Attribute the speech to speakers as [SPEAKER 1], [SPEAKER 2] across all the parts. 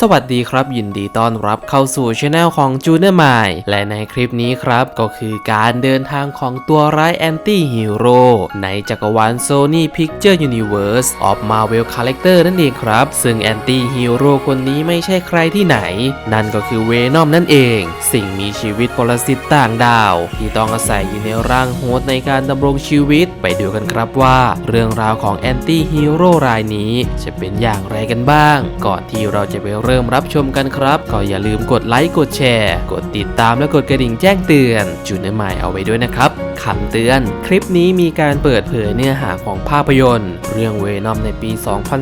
[SPEAKER 1] สวัสดีครับยินดีต้อนรับเข้าสู่ช anel ของจูเนอร์มายและในคลิปนี้ครับก็คือการเดินทางของตัวร้ายแอนตี้ฮีโร่ในจักรวาล Sony Picture Universe of Marvel Character นั่นเองครับ ซึ่งแอนตี้ฮีโร่คนนี้ไม่ใช่ใครที่ไหน นั่นก็คือเวนอมนั่นเอง สิ่งมีชีวิตปรสิตต่างดาว ที่ต้องอาศัยอยู่ในร่างโฮสในการดำรงชีวิตไปดูกันครับว่า เรื่องราวของแอนตี้ฮีโร่รายนี้จะเป็นอย่างไรกันบ้าง ก่อนที่เราจะไปเริ่มรับชมกันครับ ก็อย่าลืมกดไลค์กดแชร์ กดติดตามและกดกระดิ่งแจ้งเตือนจูเนใหม่เอาไว้ด้วยนะครับคำเตือน คลิปนี้มีการเปิดเผยเนื้อหาของภาพยนตร์ เรื่องเวนอมในปี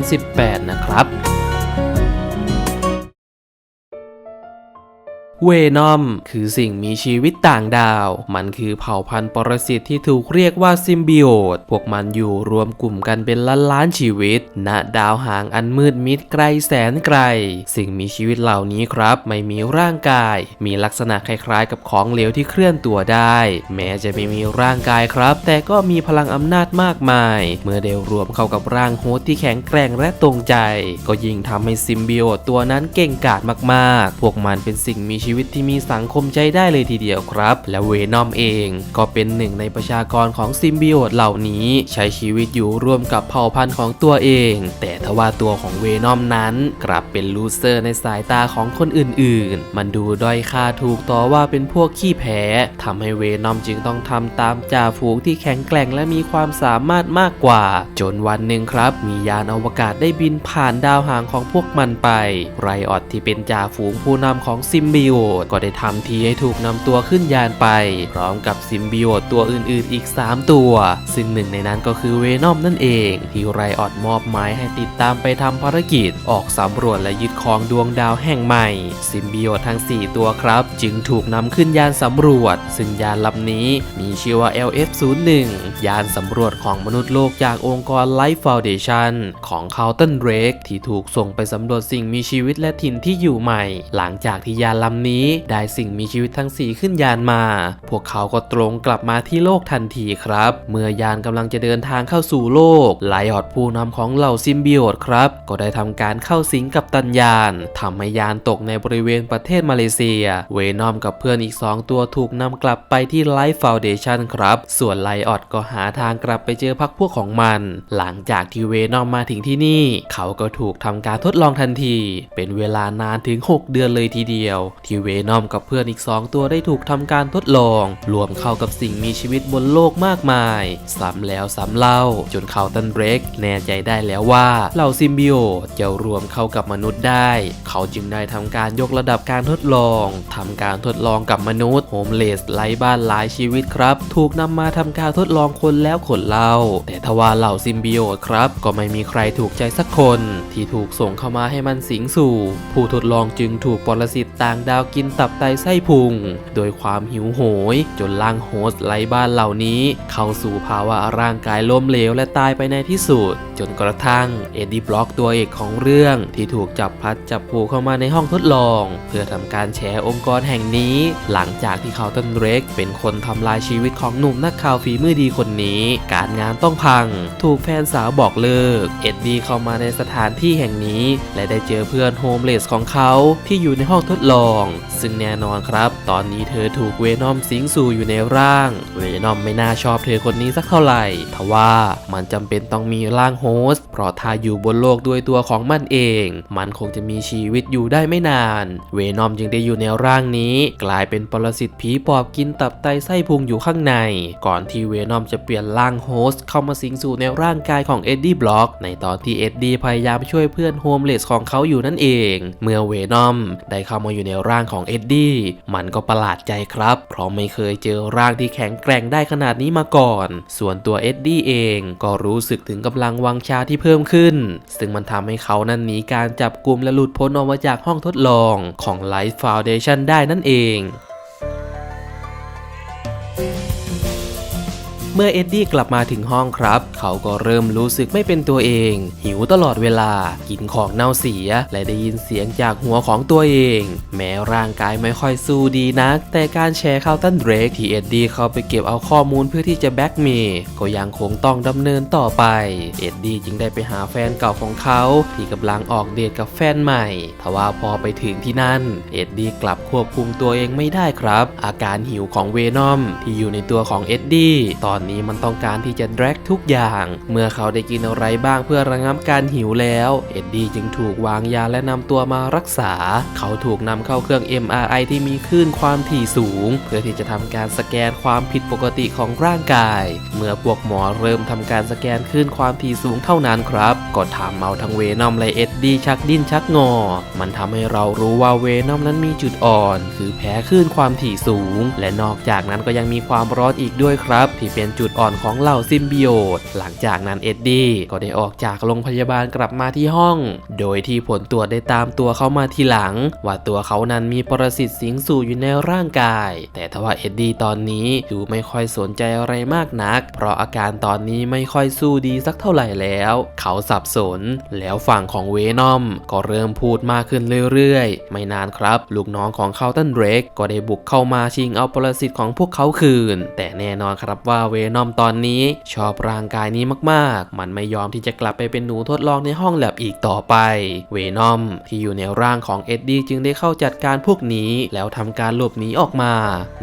[SPEAKER 1] 2018 นะครับ เวนอมคือสิ่งมีชีวิตต่างดาว มันคือเผ่าพันธุ์ปรสิตที่ถูกเรียกว่าซิมบิโอต พวกมันอยู่รวมกลุ่มกันเป็นล้านล้านๆชีวิต ณ ดาวหางอันมืดมิดไกลแสนไกล สิ่งมีชีวิตเหล่านี้ครับ ไม่มีร่างกาย มีลักษณะคล้ายๆ กับของเหลวที่เคลื่อนตัวได้ แม้จะไม่มีร่างกายครับ แต่ก็มีพลังอำนาจมากมาย เมื่อได้รวมเข้ากับร่างโฮสต์ที่แข็งแกร่งและตรงใจ ก็ยิ่งทำให้ซิมบิโอตตัวนั้นเก่งกาจมากๆ พวกมันเป็นสิ่งมีชีวิตที่มีสังคมใจได้เลยทีเดียวครับ และเวนอมเองก็เป็นหนึ่งในประชากรของซิมบิโอตเหล่านี้ใช้ชีวิตอยู่ร่วมกับเผ่าพันธุ์ของตัวเอง แต่ทว่าตัวของเวนอมนั้น กลับเป็นลูเซอร์ในสายตาของคนอื่นๆ มันดูด้อยค่าถูกต่อว่าเป็นพวกขี้แพ้ทำให้เวนอมจึงต้องทำตามจ่าฝูงที่แข็งแกร่งและมีความสามารถมากกว่า จนวันหนึ่งครับ มียานอวกาศได้บินผ่านดาวหางของพวกมันไป ไรออดที่เป็นจ่าฝูงผู้นำของซิมบิโอตก็ได้ทำทีให้ถูกนำตัวขึ้นยานไป พร้อมกับซิมบิโอตตัวอื่นๆอีก 3 ตัว ซึ่งหนึ่งในนั้นก็คือเวนอมนั่นเอง ที่ไรออดมอบหมายให้ติดตามไปทำภารกิจ ออกสำรวจและยึดครองดวงดาวแห่งใหม่ ซิมบิโอตทั้ง 4 ตัวครับ จึงถูกนำขึ้นยานสำรวจ ซึ่งยานลำนี้มีชื่อว่า LF01 ยานสำรวจของมนุษย์โลกจากองค์กร Life Foundation ของคา l ตันเรกที่ถูกส่งไปสำรวจสิ่งมีชีวิตและถิ่นที่อยู่ใหม่ หลังจากที่ยานลำนี้ได้สิ่งมีชีวิตทั้ง 4 ขึ้นยานมา พวกเขาก็ตรงกลับมาที่โลกทันทีครับ เมื่อยานกำลังจะเดินทางเข้าสู่โลก ไลออดผู้นำของเหล่าซิมบิโอตครับ ก็ได้ทำการเข้าสิงกับตันยานทำให้ยานตกในบริเวณประเทศมาเลเซีย เวนอมกับเพื่อนอีก 2 ตัวถูกนำกลับไปที่ Life Foundation ครับ ส่วนไลออดก็หาทางกลับไปเจอพักพวกของมัน หลังจากที่เวนอมมาถึงที่นี่ เขาก็ถูกทำการทดลองทันที เป็นเวลานานถึง 6 เดือนเลยทีเดียวที่เวนอมกับเพื่อนอีก 2 ตัวได้ถูกทำการทดลอง รวมเข้ากับสิ่งมีชีวิตบนโลกมากมาย ซ้ำแล้วซ้ำเล่า จนเขาตันเบรกแน่ใจได้แล้วว่าเหล่าซิมบิโอจะรวมเข้ากับมนุษย์ได้ เขาจึงได้ทำการยกระดับการทดลองทำการทดลองกับมนุษย์โฮมเลสไร้บ้านหลายชีวิตครับ ถูกนำมาทำการทดลองคนแล้วคนเล่า แต่ทว่าเหล่าซิมบิโอครับ ก็ไม่มีใครถูกใจสักคน ที่ถูกส่งเข้ามาให้มันสิงสู่ ผู้ทดลองจึงถูกปรสิตต่างดาวกินตับไตไส้พุง โดยความหิวโหย จนร่างโฮสต์ไร้บ้านเหล่านี้ เข้าสู่ภาวะร่างกายล้มเหลวและตายไปในที่สุด จนกระทั่งเอ็ดดี้บล็อกตัวเอกของเรื่องที่ถูกจับพลัดจับผูกเข้ามาในห้องทดลอง เพื่อทำการแฉองค์กรแห่งนี้ หลังจากที่เขาตันเร็กเป็นคนทำลายชีวิตของหนุ่มนักข่าวฝีมือดีคนนี้ การงานต้องพัง ถูกแฟนสาวบอกเลิก เอ็ดดี้เข้ามาในสถานที่แห่งนี้ และได้เจอเพื่อนโฮมเลสของเขาที่อยู่ในห้องทดลองซึ่งแน่นอนครับ ตอนนี้เธอถูกเวนอมสิงสู่อยู่ในร่าง เวนอมไม่น่าชอบเธอคนนี้สักเท่าไหร่ทว่ามันจำเป็นต้องมีร่างโฮสต์เพราะถ้าอยู่บนโลกด้วยตัวของมันเอง มันคงจะมีชีวิตอยู่ได้ไม่นาน เวนอมจึงได้อยู่ในร่างนี้ กลายเป็นปรสิตผีปอบกินตับไตไส้พุงอยู่ข้างใน ก่อนที่เวนอมจะเปลี่ยนร่างโฮสต์เข้ามาสิงสู่ในร่างกายของเอ็ดดี้บล็อก ในตอนที่เอ็ดดี้พยายามช่วยเพื่อนโฮมเลสของเขาอยู่นั่นเอง เมื่อเวนอมได้เข้ามาอยู่ในร่างของเอ็ดดี้มันก็ประหลาดใจครับ เพราะไม่เคยเจอร่างที่แข็งแกร่งได้ขนาดนี้มาก่อน ส่วนตัวเอ็ดดี้เองก็รู้สึกถึงกำลังวังชาที่เพิ่มขึ้น ซึ่งมันทำให้เขานั้นหนีการจับกลุ่มและหลุดพ้นออกมาจากห้องทดลองของ Life Foundation ได้นั่นเอง เมื่อเอ็ดดี้กลับมาถึงห้องครับ เขาก็เริ่มรู้สึกไม่เป็นตัวเอง หิวตลอดเวลา กินของเน่าเสีย และได้ยินเสียงจากหัวของตัวเอง แม้ร่างกายไม่ค่อยสู้ดีนัก แต่การแชร์ข่าวตันเดรกที่เอ็ดดี้เข้าไปเก็บเอาข้อมูลเพื่อที่จะแบ็กเมย์ก็ยังคงต้องดำเนินต่อไป เอ็ดดี้จึงได้ไปหาแฟนเก่าของเขา ที่กำลังออกเดทกับแฟนใหม่ทว่าพอไปถึงที่นั่น เอ็ดดี้กลับควบคุมตัวเองไม่ได้ครับ อาการหิวของเวนอมที่อยู่ในตัวของเอ็ดดี้ตอนนี้มันต้องการที่จะแดกทุกอย่าง เมื่อเขาได้กินอะไรบ้างเพื่อระงับการหิวแล้ว เอ็ดดี้จึงถูกวางยาและนำตัวมารักษา เขาถูกนำเข้าเครื่อง MRI ที่มีคลื่นความถี่สูง เพื่อที่จะทำการสแกนความผิดปกติของร่างกาย เมื่อพวกหมอเริ่มทำการสแกนคลื่นความถี่สูงเท่านั้นครับก็ทำเอาทั้งเวนอมและเอ็ดดี้ชักดิ้นชักงอ มันทำให้เรารู้ว่าเวนอมนั้นมีจุดอ่อน คือแพ้คลื่นความถี่สูง และนอกจากนั้นก็ยังมีความร้อนอีกด้วยครับ ที่เป็นจุดอ่อนของเหล่าซิมบิโอตหลังจากนั้นเอ็ดดี้ก็ได้ออกจากโรงพยาบาลกลับมาที่ห้อง โดยที่ผลตรวจได้ตามตัวเขามาทีหลัง ว่าตัวเขานั้นมีปรสิตสิงสู่อยู่ในร่างกาย แต่ทว่าเอ็ดดี้ตอนนี้ดูไม่ค่อยสนใจอะไรมากนัก เพราะอาการตอนนี้ไม่ค่อยสู้ดีสักเท่าไหร่แล้ว เขาสับสน แล้วฝั่งของเวนอมก็เริ่มพูดมากขึ้นเรื่อยๆ ไม่นานครับ ลูกน้องของเขาตันเดรกก็ได้บุกเข้ามาชิงเอาปรสิตของพวกเขาคืน แต่แน่นอนครับว่าเวนอมตอนนี้ ชอบร่างกายนี้มากๆ มันไม่ยอมที่จะกลับไปเป็นหนูทดลองในห้องแลบอีกต่อไป เวนอมที่อยู่ในร่างของเอ็ดดี้จึงได้เข้าจัดการพวกนี้ แล้วทำการหลบหนีออกมา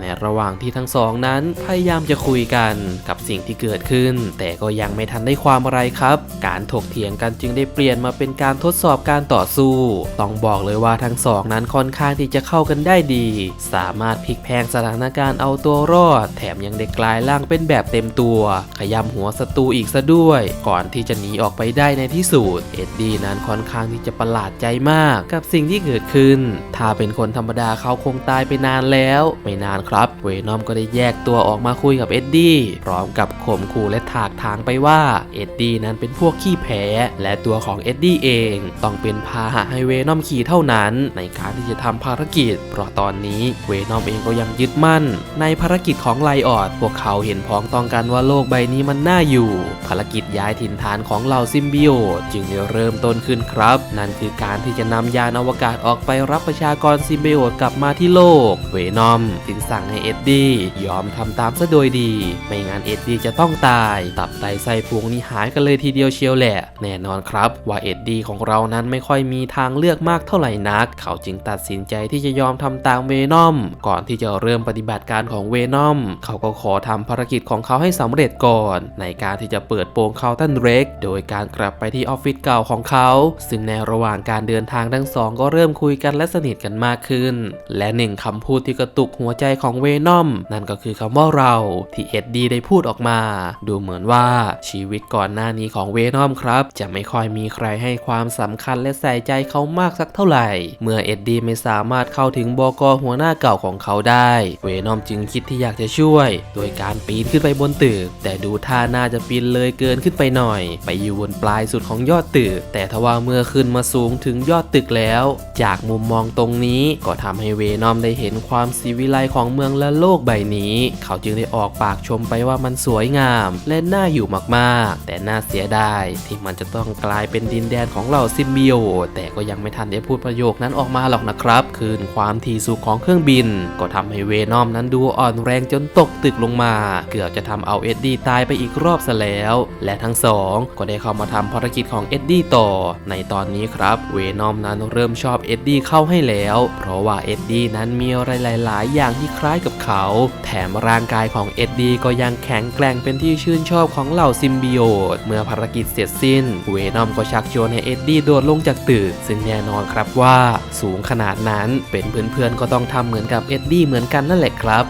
[SPEAKER 1] ในระหว่างที่ทั้งสองนั้นพยายามจะคุยกันกับสิ่งที่เกิดขึ้น แต่ก็ยังไม่ทันได้ความอะไรครับ การถกเถียงกันจึงได้เปลี่ยนมาเป็นการทดสอบการต่อสู้ ต้องบอกเลยว่าทั้งสองนั้นค่อนข้างที่จะเข้ากันได้ดี สามารถพลิกแพงสถานการณ์เอาตัวรอด แถมยังได้กลายร่างเป็นแบบเต็มตัว ขยำหัวศัตรูอีกซะด้วย ก่อนที่จะหนีออกไปได้ในที่สุด เอ็ดดี้นั้นค่อนข้างที่จะประหลาดใจมากกับสิ่งที่เกิดขึ้น ถ้าเป็นคนธรรมดาเขาคงตายไปนานแล้ว ไม่นานครับ เวนอมก็ได้แยกตัวออกมาคุยกับเอ็ดดี้พร้อมกับข่มขู่และถากทางไปว่าเอ็ดดี้นั้นเป็นพวกขี้แพ้และตัวของเอ็ดดี้เองต้องเป็นพาหะให้เวนอมขี่เท่านั้นในการที่จะทำภารกิจ เพราะตอนนี้เวนอมเองก็ยังยึดมั่น ในภารกิจของไลออดพวกเขาเห็นพ้องต้ององกันว่าโลกใบนี้มันน่าอยู่ ภารกิจย้ายถิ่นฐานของเหล่าซิมบิโอตจึงได้เริ่มต้นขึ้นครับ นั่นคือการที่จะนำยานอวกาศออกไปรับประชากรซิมบิโอตกลับมาที่โลก เวนอมจึงสั่งให้เอ็ดดี้ยอมทำตามซะโดยดี ไม่งั้นเอ็ดดี้จะต้องตาย ตับไตไส้พุงนี่หายกันเลยทีเดียวเชียวแหละ แน่นอนครับ ว่าเอ็ดดี้ของเรานั้นไม่ค่อยมีทางเลือกมากเท่าไหร่นัก เขาจึงตัดสินใจที่จะยอมทำตามเวนอม ก่อนที่จะเริ่มปฏิบัติการของเวนอม เขาก็ขอทำภารกิจของเขาให้สำเร็จก่อน ในการที่จะเปิดโปงเขาตันเร็ก โดยการกลับไปที่ออฟฟิศเก่าของเขา ซึ่งในระหว่างการเดินทางทั้งสองก็เริ่มคุยกันและสนิทกันมากขึ้น และหนึ่งคำพูดที่กระตุกหัวใจของเวนอม นั่นก็คือคำว่าเราที่เอ็ดดี้ได้พูดออกมา ดูเหมือนว่าชีวิตก่อนหน้านี้ของเวนอมครับ จะไม่ค่อยมีใครให้ความสำคัญและใส่ใจเขามากสักเท่าไหร่ เมื่อเอ็ดดี้ไม่สามารถเข้าถึงบอกหัวหน้าเก่าของเขาได้ เวนอมจึงคิดที่อยากจะช่วย โดยการปีนขึ้นไปบนตึก แต่ดูท่าน่าจะปีนเลยเกินขึ้นไปหน่อย ไปอยู่บนปลายสุดของยอดตึก แต่ทว่าเมื่อขึ้นมาสูงถึงยอดตึกแล้ว จากมุมมองตรงนี้ก็ทำให้เวนอมได้เห็นความสีวิไลของเมืองและโลกใบนี้ เขาจึงได้ออกปากชมไปว่ามันสวยงามและน่าอยู่มากๆ แต่น่าเสียดายที่มันจะต้องกลายเป็นดินแดนของเหล่าซิมบิโอแต่ก็ยังไม่ทันได้พูดประโยคนั้นออกมาหรอกนะครับ คืนความถี่สูงของเครื่องบิน ก็ทำให้เวนอมนั้นดูอ่อนแรงจนตกตึกลงมา เกือบจะทำเอาเอ็ดดี้ตายไปอีกรอบซะแล้ว และทั้งสองก็ได้เข้ามาทำภารกิจของเอ็ดดี้ต่อ ในตอนนี้ครับ เวนอมนั้นเริ่มชอบเอ็ดดี้เข้าให้แล้ว เพราะว่าเอ็ดดี้นั้นมีอะไรหลาย ๆ อย่างที่คล้ายกับเขา แถมร่างกายของเอ็ดดี้ก็ยังแข็งแกร่งเป็นที่ชื่นชอบของเหล่าซิมบิโอตเมื่อภารกิจเสร็จสิ้น เวนอมก็ชักชวนให้เอ็ดดี้โดดลงจากตึกซึ่งแน่นอนครับว่า สูงขนาดนั้นเป็นเพื่อนๆก็ต้องทำเหมือนกับเอ็ดดี้เหมือนกันนั่นแหละครับ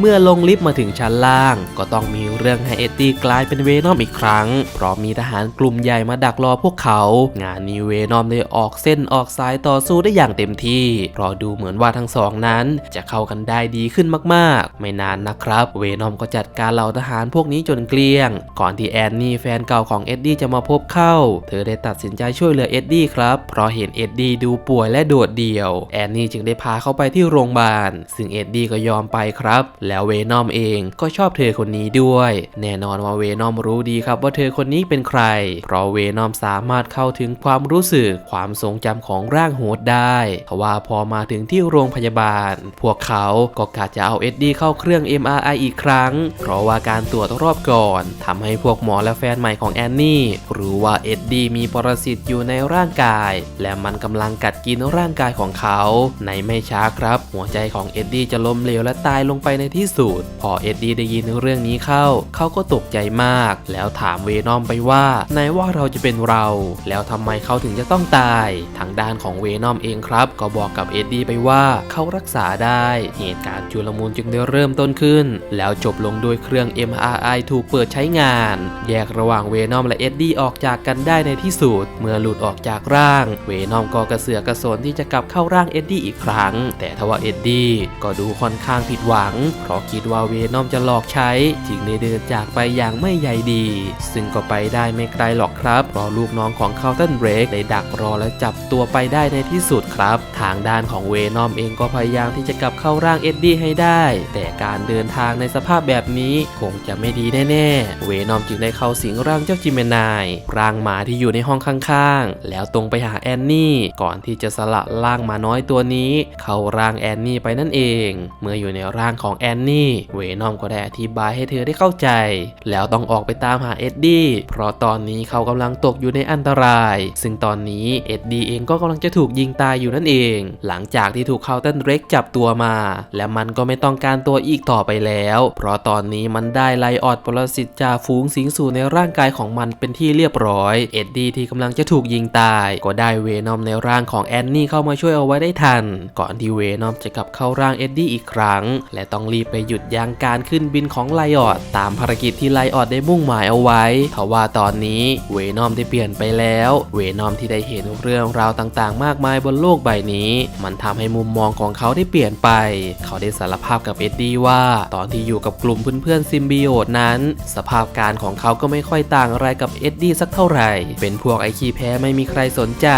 [SPEAKER 2] เมื่
[SPEAKER 1] อลงลิฟต์มาถึงชั้นล่าง ก็ต้องมีเรื่องให้เอ็ดดี้กลายเป็นเวนอมอีกครั้ง เพราะมีทหารกลุ่มใหญ่มาดักรอพวกเขา งานนี้เวนอมได้ออกเส้นออกสายต่อสู้ได้อย่างเต็มที่ เพราะดูเหมือนว่าทั้งสองนั้น จะเข้ากันได้ดีขึ้นมากๆ ไม่นานนะครับ เวนอมก็จัดการเหล่าทหารพวกนี้จนเกลี้ยง ก่อนที่แอนนี่แฟนเก่าของเอ็ดดี้จะมาพบเข้า เธอได้ตัดสินใจช่วยเหลือเอ็ดดี้ครับเพราะเห็นเอ็ดดี้ดูป่วยและโดดเดี่ยว แอนนี่จึงได้พาเขาไปที่โรงพยาบาลซึ่งเอ็ดดี้ก็ยอมไปครับแล้วเวนอมเองก็ชอบเธอคนนี้ด้วย แน่นอนว่าเวนอมรู้ดีครับว่าเธอคนนี้เป็นใคร เพราะเวนอมสามารถเข้าถึงความรู้สึกความทรงจำของร่างโหดได้ทว่าพอมาถึงที่โรงพยาบาล พวกเขาก็กะจะเอาเอ็ดดี้เข้าเครื่อง MRI อีกครั้ง เพราะว่าการตรวจรอบก่อนทำให้พวกหมอและแฟนใหม่ของแอนนี่รู้ว่าเอ็ดดี้มีปรสิตอยู่ในร่างกาย และมันกำลังกัดกินร่างกายของเขา ในไม่ช้าครับ หัวใจของเอ็ดดี้จะล้มเหลวและตายลงไปในที่สุด พอเอ็ดดี้ได้ยินเรื่องนี้เข้า เขาก็ตกใจมาก แล้วถามเวนอมไปว่าไหนว่าเราจะเป็นเรา แล้วทำไมเขาถึงจะต้องตาย ทางด้านของเวนอมเองครับ ก็บอกกับเอ็ดดี้ไปว่าเขารักษาได้ เหตุการณ์จุลมุนจึงได้เริ่มต้นขึ้น แล้วจบลงด้วยเครื่อง MRI ถูกเปิดใช้งาน แยกระหว่างเวนอมและเอ็ดดี้ออกจากกันได้ในที่สุด เมื่อหลุดออกจากร่าง เวนอมก็กระเสือกกระสนที่จะกลับเข้าร่างเอ็ดดี้อีกครั้ง แต่ทว่าเอ็ดดี้ก็ดูค่อนข้างผิดหวังเพราะคิดว่าเวนอมจะหลอกใช้จึงได้เดินจากไปอย่างไม่ใยดี ซึ่งก็ไปได้ไม่ไกลหรอกครับเพราะลูกน้องของคาร์ตันเบรกได้ดักรอและจับตัวไปได้ในที่สุดครับ ทางด้านของเวนอมเองก็พยายามที่จะกลับเข้าร่างเอ็ดดี้ให้ได้ แต่การเดินทางในสภาพแบบนี้คงจะไม่ดีแน่ๆ เวนอมจึงได้เข้าสิงร่างเจ้าจิเมนาย ร่างหมาที่อยู่ในห้องข้างๆ แล้วตรงไปหาแอนนี่ ก่อนที่จะสละร่างหมาน้อยตัวนี้ เข้าร่างแอนนี่ไปนั่นเอง เมื่ออยู่ในร่างของแอนนี่ เวนอมก็ได้อธิบายให้เธอได้เข้าใจ แล้วต้องออกไปตามหาเอ็ดดี้เพราะตอนนี้เขากำลังตกอยู่ในอันตราย ซึ่งตอนนี้เอ็ดดี้เองก็กำลังจะถูกยิงตายอยู่นั่นเอง หลังจากที่ถูกเคาน์ตันเร็กจับตัวมา และมันก็ไม่ต้องการตัวอีกต่อไปแล้ว เพราะตอนนี้มันได้ไลออดปรสิตจ่าฝูงสิงสู่ในร่างกายของมันเป็นที่เรียบร้อย เอ็ดดี้ที่กำลังจะถูกยิงตาย ก็ได้เวนอมในร่างของแอนนี่เข้ามาช่วยเอาไว้ได้ทัน ก่อนที่เวนอมจะกลับเข้าร่างเอ็ดดี้อีกครั้ง และต้องรีบไปหยุดยั้งการขึ้นบินของไลออดตามภารกิจที่ไลออดได้มุ่งหมายเอาไว้ทว่าตอนนี้เวนอมได้เปลี่ยนไปแล้ว เวนอมที่ได้เห็นเรื่องราวต่างๆ มากมายบนโลกใบนี้ มันทำให้มุมมองของเขาได้เปลี่ยนไป เขาได้สารภาพกับเอ็ดดี้ว่า ตอนที่อยู่กับกลุ่มเพื่อนๆซิมบิโอตนั้น สภาพการของเขาก็ไม่ค่อยต่างอะไรกับเอ็ดดี้สักเท่าไหร่ เป็นพวกไอขี้แพ้ไม่มีใครสนใจ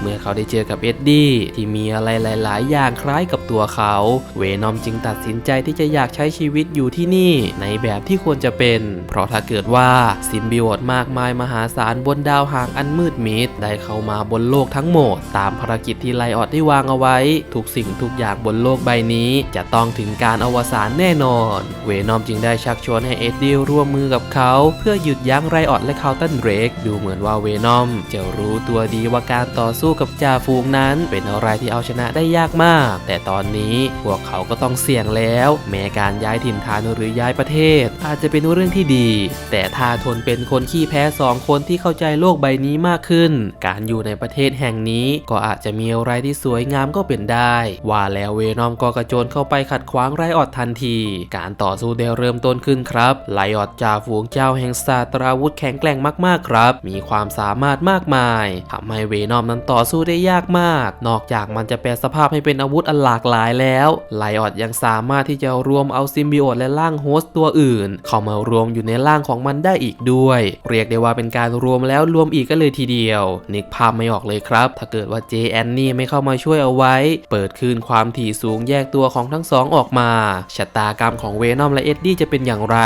[SPEAKER 1] เมื่อเขาได้เจอกับเอ็ดดี้ที่มีอะไรหลาย ๆ อย่างคล้ายกับตัวเขา เวนอมจึงตัดสินใจที่จะอยากใช้ชีวิตอยู่ที่นี่ในแบบที่ควรจะเป็น เพราะถ้าเกิดว่าซิมบิโอตมากมายมหาศาลบนดาวหางอันมืดมิดได้เข้ามาบนโลกทั้งหมด ตามภารกิจที่ไลออดได้วางเอาไว้ ทุกสิ่งทุกอย่างบนโลกใบนี้ จะต้องถึงการอวสานแน่นอน เวนอมจึงได้ชักชวนให้เอ็ดดี้ร่วมมือกับเขา เพื่อหยุดยั้งไรออดและคาร์ตันเบรกดูเหมือนว่าเวนอมจะรู้ตัวดีว่าการต่อสู้กับจ่าฝูงนั้น เป็นอะไรที่เอาชนะได้ยากมาก แต่ตอนนี้พวกเขาก็ต้องเสี่ยงแล้ว แม้การย้ายถิ่นฐานหรือย้ายประเทศ อาจจะเป็นเรื่องที่ดี แต่ถ้าทนเป็นคนขี้แพ้สองคนที่เข้าใจโลกใบนี้มากขึ้น การอยู่ในประเทศแห่งนี้ก็อาจจะมีอะไรที่สวยงามก็เป็นได้ ว่าแล้วเวนอมก็กระโจนเข้าไปขัดขวางไรออดทันที การต่อสู้ได้เริ่มต้นขึ้นครับไลออดจ่าฝูงเจ้าแห่งศาตราวุธแข็งแกร่งมากๆครับ มีความสามารถมากมายทำให้เวนอมนั้นต่อสู้ได้ยากมาก นอกจากมันจะแปลสภาพให้เป็นอาวุธอันหลากหลายแล้วไลออดยังสามารถที่จะรวมเอาซิมบิโอตและร่างโฮสต์ตัวอื่น เข้ามารวมอยู่ในร่างของมันได้อีกด้วย เรียกได้ว่าเป็นการรวมแล้วรวมอีกก็เลยทีเดียว นึกภาพไม่ออกเลยครับ ถ้าเกิดว่าเจแอนนี่ไม่เข้ามาช่วยเอาไว้ เปิดคืนความถี่สูงแยกตัวของทั้งสองออกมาชะตากรรมของเวนอมและเอ็ดดี้จะเป็นอย่างไร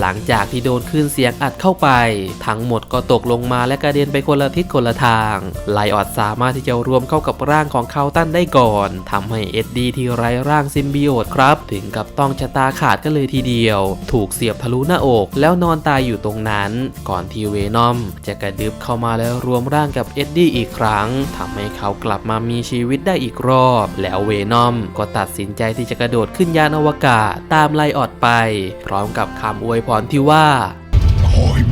[SPEAKER 1] หลังจากที่โดนคลื่นเสียงอัดเข้าไป ทั้งหมดก็ตกลงมาและกระเด็นไปคนละทิศคนละทาง ไลออดสามารถที่จะรวมเข้ากับร่างของเขาตันได้ก่อนทำให้เอ็ดดี้ที่ไร้ร่างซิมบิโอตครับ ถึงกับต้องชะตาขาดกันเลยทีเดียว ถูกเสียบทะลุหน้าอกแล้วนอนตายอยู่ตรงนั้น ก่อนที่เวนอมจะกระดึบเข้ามาแล้วรวมร่างกับเอ็ดดี้อีกครั้งทำให้เขากลับมามีชีวิตได้อีกรอบ แล้วเวนอมก็ตัดสินใจที่จะกระโดดขึ้นยานอวกาศตามไลออดไป พร้อมกับคำอวยพรที่ว่า
[SPEAKER 2] ขอให้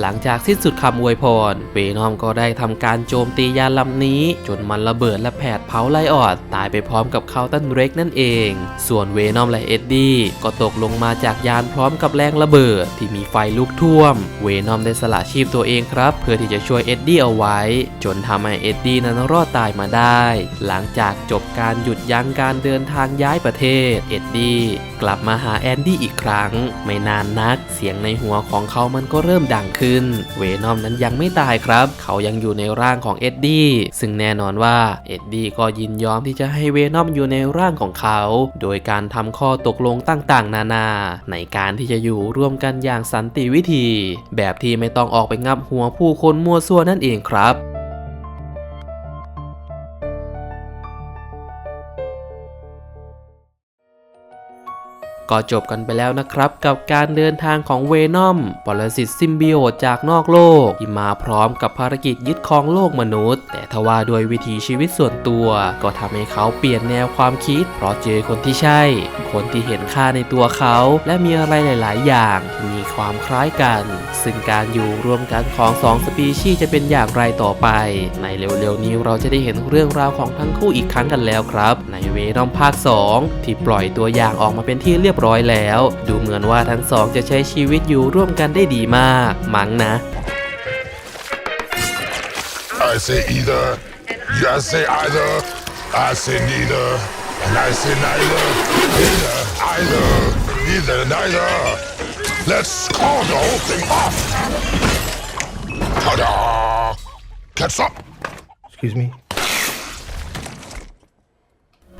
[SPEAKER 1] หลังจากสิ้นสุดคำอวยพรเวนอมก็ได้ทำการโจมตียานลำนี้ จนมันระเบิดและแผดเผาไลออดตายไปพร้อมกับคาวตันเร็กนั่นเอง ส่วนเวนอมและเอ็ดดี้ก็ตกลงมาจากยานพร้อมกับแรงระเบิดที่มีไฟลุกท่วม เวนอมได้สละชีพตัวเองครับ เพื่อที่จะช่วยเอ็ดดี้เอาไว้ จนทำให้เอ็ดดี้นั้นรอดตายมาได้ หลังจากจบการหยุดยั้งการเดินทางย้ายประเทศเอ็ดดี้กลับมาหาแอนดี้อีกครั้ง ไม่นานนัก เสียงในหัวของเขามันก็เริ่มดังขึ้น เวนอมนั้นยังไม่ตายครับ เขายังอยู่ในร่างของเอ็ดดี้ซึ่งแน่นอนว่าเอ็ดดี้ก็ยินยอมที่จะให้เวนอมอยู่ในร่างของเขา โดยการทำข้อตกลงต่างๆ นานา ในการที่จะอยู่ร่วมกันอย่างสันติวิธี แบบที่ไม่ต้องออกไปงับหัวผู้คนมั่วซั่วนั่นเองครับ ก็จบกันไปแล้วนะครับ กับการเดินทางของเวนอมปรสิตซิมบิโอตจากนอกโลก ที่มาพร้อมกับภารกิจยึดครองโลกมนุษย์ แต่ทว่าโดวยวิถีชีวิตส่วนตัว ก็ทำให้เขาเปลี่ยนแนวความคิด เพราะเจอคนที่ใช่ คนที่เห็นค่าในตัวเขา และมีอะไรหลาย ๆ อย่างที่มีความคล้ายกัน ซึ่งการอยู่รวมกันของสองสปีชีส์จะเป็นอย่างไรต่อไป ในเร็ว ๆ นี้เราจะได้เห็นเรื่องราวของทั้งคู่อีกครั้งกันแล้วครับ ในเวนอมภาค 2 ที่ปล่อยตัวอย่างออกมาเป็นที่เรียบร้อยแล้ว ดูเหมือนว่าทั้งสองจะใช้ชีวิตอยู่ร่วมกันได้ดีมาก มั้งนะ
[SPEAKER 2] I say either. You say either. I say neither. And I say neither. Neither. Either. Neither. Neither. Let's call the whole thing off. Ta-da! Catch up.
[SPEAKER 3] Excuse me.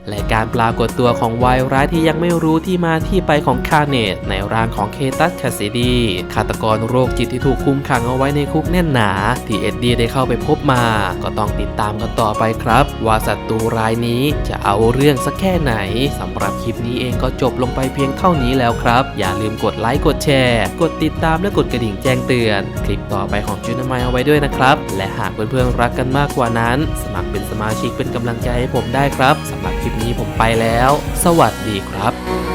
[SPEAKER 1] และการปรากฏตัวของวายร้ายที่ยังไม่รู้ที่มาที่ไปของคาเนตในร่างของเคตัสแคาซิดีฆาตกรโรคจิตที่ถูกคุมขังเอาไว้ในคุกแน่นหนา ที่เอ็ดดี้ได้เข้าไปพบมา ก็ต้องติดตามกันต่อไปครับ ว่าศัตรูรายนี้จะเอาเรื่องสักแค่ไหนสำหรับคลิปนี้เองก็จบลงไปเพียงเท่านี้แล้วครับ อย่าลืมกดไลค์กดแชร์ กดติดตามและกดกระดิ่งแจ้งเตือน คลิปต่อไปของจูนามายเอาไว้ด้วยนะครับ และหากเพื่อนๆรักกันมากกว่านั้น สมัครเป็นสมาชิกเป็นกำลังใจให้ผมได้ครับสำหรับคลิปนี้ผมไปแล้ว สวัสดีครับ